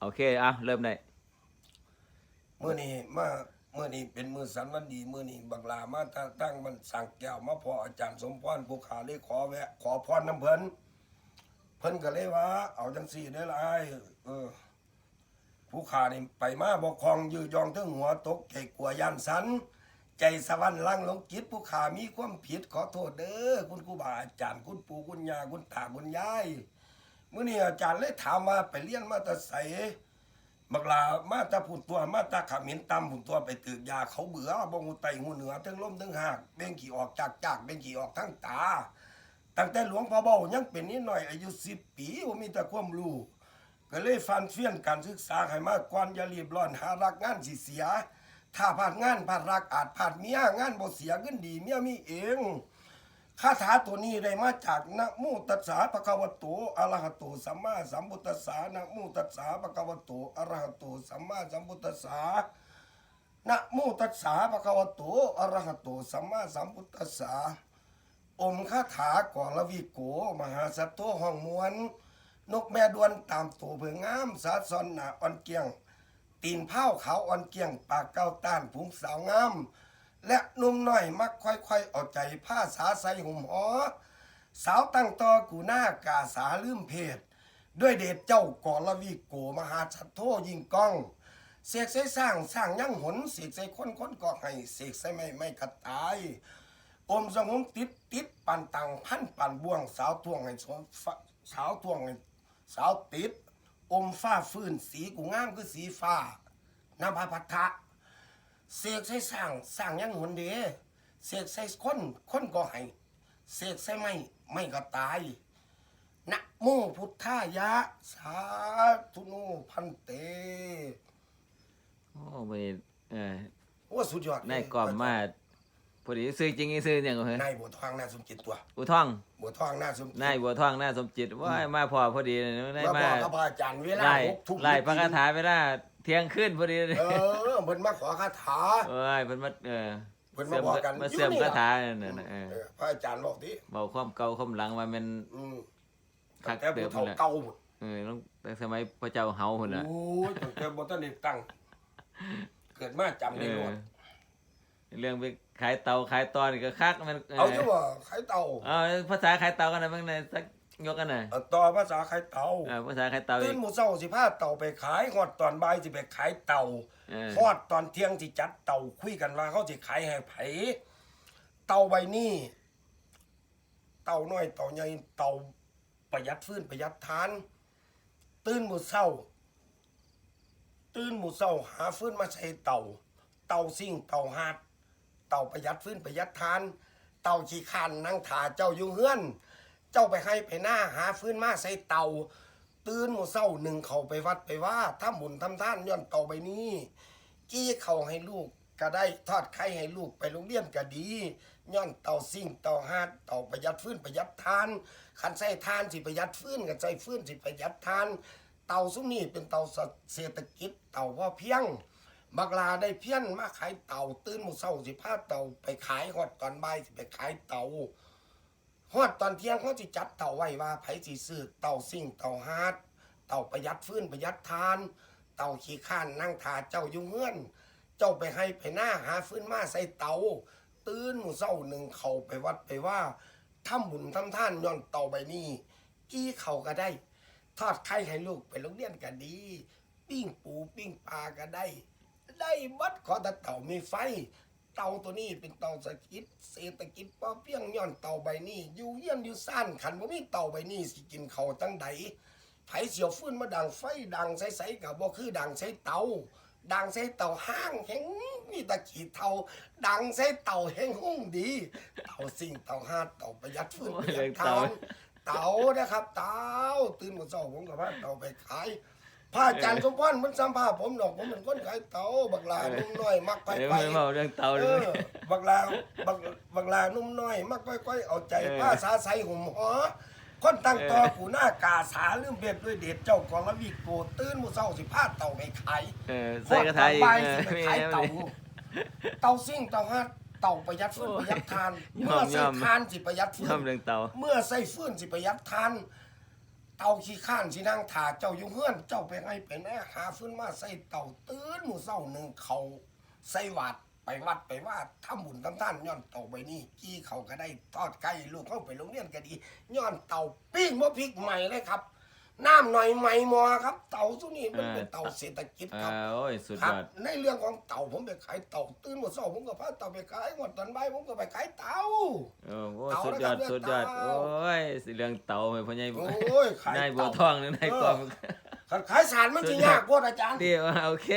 โอเคอะเริ่มได้มื่อนี้มาเมื่อนี้เป็นมือสันวันดีมื่อนี้บักลามาตั้งตั้งมันสั่งแก้วมาพออาจารย์สมพรผู้ขาเลยขอแวะ ขอพรน้ำเพิ่นเพิ่นก็เลยว่า เอาจังสี่ได้ละไอ้เออ ผู้ขานี่ไปมาบกครองยือยองถึงหัวตกใจกลัวยันสัน ใจสวรรค์ลังลงจิตผู้ขามีความผิดขอโทษเด้อคุณครูบาอาจารย์คุณปู่คุณย่าคุณตาคุณยาย มื่อนี้อาจารย์เลยถามว่าไปเรียนมาต่ไสบักลามาตาผุนตัวมาตาขมิ้นตำผุนตัวไปตึกยาเขาเบื่อบงูไตหูเหนือทั้งล้มทั้งหักเบ่งขี่ออกจากจากเบ่งขี่ออกทั้งตา ตั้งแต่หลวงพ่อเบายังเป็นนิดหน่อยอายุสิบปีว่ามีแต่ความรู้ก็เลยฟันเฟี้ยนการศึกษาให้มากกวนอย่ารีบร้อนหารักงานสิเสีย ถ้าพลาดงานพลาดรักอาจพลาดเมียงานบ่เสียเงินดีเมียมีเอง คาถาตัวนี้ได้มาจากนะโมตัสสะปะคะวะโตอะระหะโตสัมมาสัมพุทธัสสะนะโมตัสสะปะคะวะโตอะระหะโตสัมมาสัมพุทธัสสะนะโมตัสสะปะคะวะโตอะระหะโตสัมมาสัมพุทธัสสะอมคาถากอละวิโก มหาสัตว์โตห้องมวลนกแม่ดวนตามตัวเพื่องามสาซอนหนาอ่อนเกียง ตีนเผาขาวอ่อนเกียง ปากเก้าต้านผงสาวงาม และนุ่มน้อยมักค่อยๆเอาใจผ้าสาใสห่มหอสาวตั้งตอกูหน้ากาสาลืมเพศ ด้วยเดชเจ้ากอลวีโกมหาชัดโทยิงก้อง เสกใส่สร้างสร้างยั่งหนเสกใส่คนคนก็ให้เสกใส่ไม่ไม่กระตายอมสงมติดติดปันตังพันปันบ่วง สาวทวงให้สาสาวทวงให้สาวติด อมฟ้าฟื้นสีกูงามคือสีฟ้านภาพัทธะ เสกใส่สร้างสร้างอยังหนเด้เสกใส่คนคนก็ให้เสกใส่ไม่ไม่ก็ตายนะโมพุทธายะ สาธุโนพันเตโอ้ไปเออโอ้สุดยอดนายกอมมาพอดีซื้อจริงๆซื้ออย่างเหรอนายบัวทองน่าสมจิตตัวอุท่องบัวทองน่าสมจิตนายบัวท่องหน้าสมจิตว่ามาพอพอดีได้แล้วมาบอกกับพระอาจารย์เวลาไล่หกทุ่มไล่พระคาถาไปได้เที่ยงขึ้นพอดีเลยเออเพิ่นมาขอคาถาเอ้ยเพิ่นมาเออเพิ่นมาบอกกันมาเสื่อมอยู่นี่คาล่ะถานั่นน่ะเออเออพระอาจารย์บอกดิเบาความเก่าความหลังว่ามันอืมคัตั้กงแต่เดิผู้มเฒ่านั่นแหละเก่าหมดเออต้องแต่สมัยพระเจ้าเฮาพุ่นน่ะโอ้ยตั้งแต่บ่ทันได้ตั้งเกิดมาจำเอได้หมอดเรื่องไปขายเตาขายตอนนี่ก็คักมันเอาอยู่ว่าไข่เต่าเอาภาษาขายเตากันนะเบิ่งในสัก ยกกันน่ะเอาต่อภาษาไข่เต่าเออภาษาขายเตาอีตื่กนหมู่เช้าสิพาเต่าไปขายฮอดตอนบ่ายสิไปขายเต่าเออฮอดตอนเที่ยงสิจัดเต่าคุยกันว่าเขาสิขายให้ไผเต่าใบนี้ เต่าน้อยเต่าใหญ่เต่าประหยัดฟื้นประหยัดทาน ตื่นหมู่เช้า ตื่นหมู่เช้าหาฟื้นมาใส่เต่าเต่าซิ่งเต่าหาด เต่าประหยัดฟื้นประหยัดทาน เต่าขี้คร้านนั่งถ่าเจ้าอยู่เฮือน เจ้าไปให้ไปหน้าหาฟื้นมาใส่เตา ตื่นหมูเศร้าหนึ่งเขาไปวัดไปว่าถ้าหมุนทำท่านย้อนเตาใบนี้กี้เขาให้ลูกก็ได้ทอดไข่ให้ลูกไปโรงเรียนก็ดีย้อนเตาซิ่งเตาหาดเตาประหยัดฟื้นประหยัดทานขันใส่ทานสิประหยัดฟื้นกันใส่ฟื้นสิประหยัดทาน เตาซุ้มนี่เป็นเตาเศรษฐกิจเตาพ่อเพียงบักลาได้เพี้ยนมาขายเต่าตื่นหมู่เศร้าสิพาเต่าไปขายฮอดตอนบ่ายสิไปขายเต่า ฮอดตอนเที่ยงเขาสิจัดเต่าไว้ว่าไผสิซื้อเต่าซิ่งเต่าฮาร์ดเต่าประหยัดฟื้นประหยัดทาน เต่าขี้ข้านนั่งทาเจ้าอยู่เงื่อน เจ้าไปให้ไปหน้าหาฟื้นมาใส่เต่าตื่นหมู่เศร้าหนึ่งเขาไปวัดไปว่าทำบุญทำท่านย้อนเต่าใบนี้กี้เขาก็ได้ ทอดไข่ให้ลูกไปโรงเรียนก็ดี ปิ้งปูปิ้งปลาก็ได้ ได้บัดขอแต่เต่ามีไฟ เต่าตัวนี้เป็นเต่าเศรษฐกิจเศรษฐกิจพอเพียงย้อนเต่าใบนี้อยู่เยี่ยนอยู่ซ่านขันว่ามีเต่าใบนี้สิกินเขาวตั้งใดไผเสียวฟื้นมาดังไฟดังใสๆกับบ่คือดังใสเตาดังใสเต่าห้างแห่งมีตะขีเทาดังใสเต่าแห่งหุ่งดี เต่าสิ่งเต่าห้าเต่าประหยัดฟื้นประหยัดทานเต่านะครับ เต่าตื่นมาเช้าผมกับว่าเต่าไปขาย พระอาจารย์สมพรมันสัมภาษณ์ผมดอกผมเป็นคนขายเต่าบักลานุ่มน้อยมักไปเดี๋ยวไปไม่เมาเรื่องเตาเอเลยอบักลาบักบักลานุ่มน้อย มักค่อยๆเอาใจเออภาษาใสหุ่มหอคนตั้งต่อกูหน้ากาสาลืมเบ็ดด้วยเดชเจ้ากองละวิโกตื่นมื้อเช้าสิพาเต่าไปขายเออใส่กระทะอีกพอตอนบ่ายเออสิไปมีขายแล้วเต่านี่เต่าซิ่งเต่าฮัดเต่าประหยัดฟื้นโอ้ปยระหยัดทานยอมเมื่อใส่ยอมทานสิประหยัดฟื้ย่อนมเรื่องเตา เมื่อใส่ฟื้นสิประหยัดทาน เตาขี้ข้านสินั่งถาเจ้าอยู่เฮือน เจ้าไปให้เป็นแน่หาฟื้นมาใส่เตาตื้นหมู่เศร้าหนึ่งเขาใส่วัดไปวัดไปว่าทำบุญทำท่านย้อนเตาไปนี่กี้เขาก็ได้ทอดไก่ลูกเข้าไปโรงเรียนก็ดีย้อนเตาปิ้งมะพริกใหม่เลยครับน้ำหน่อยใหม่มอครับ เตาสุนี่มันเป็นเตาเศรษฐกิจคอ่ารับโอ้ยสุดครัยบอดในเรื่องของเต่าผมไปขายเต่าตื่นหมดเช้าผมก็พาเต่าไปขายหมดตอนบ่ายผมก็ไปขายเต่า โอ้โหเต่าสุดยอดนะครับสุดยอดเต่าโอ้ยสิเรื่องเต่าไปพ่อใหญ่โอ้ยขายนายบัวเต่าทองนี่นายกองขันขายสารมันสุจะดยอดยากพวดอาจารย์เดียวโอเค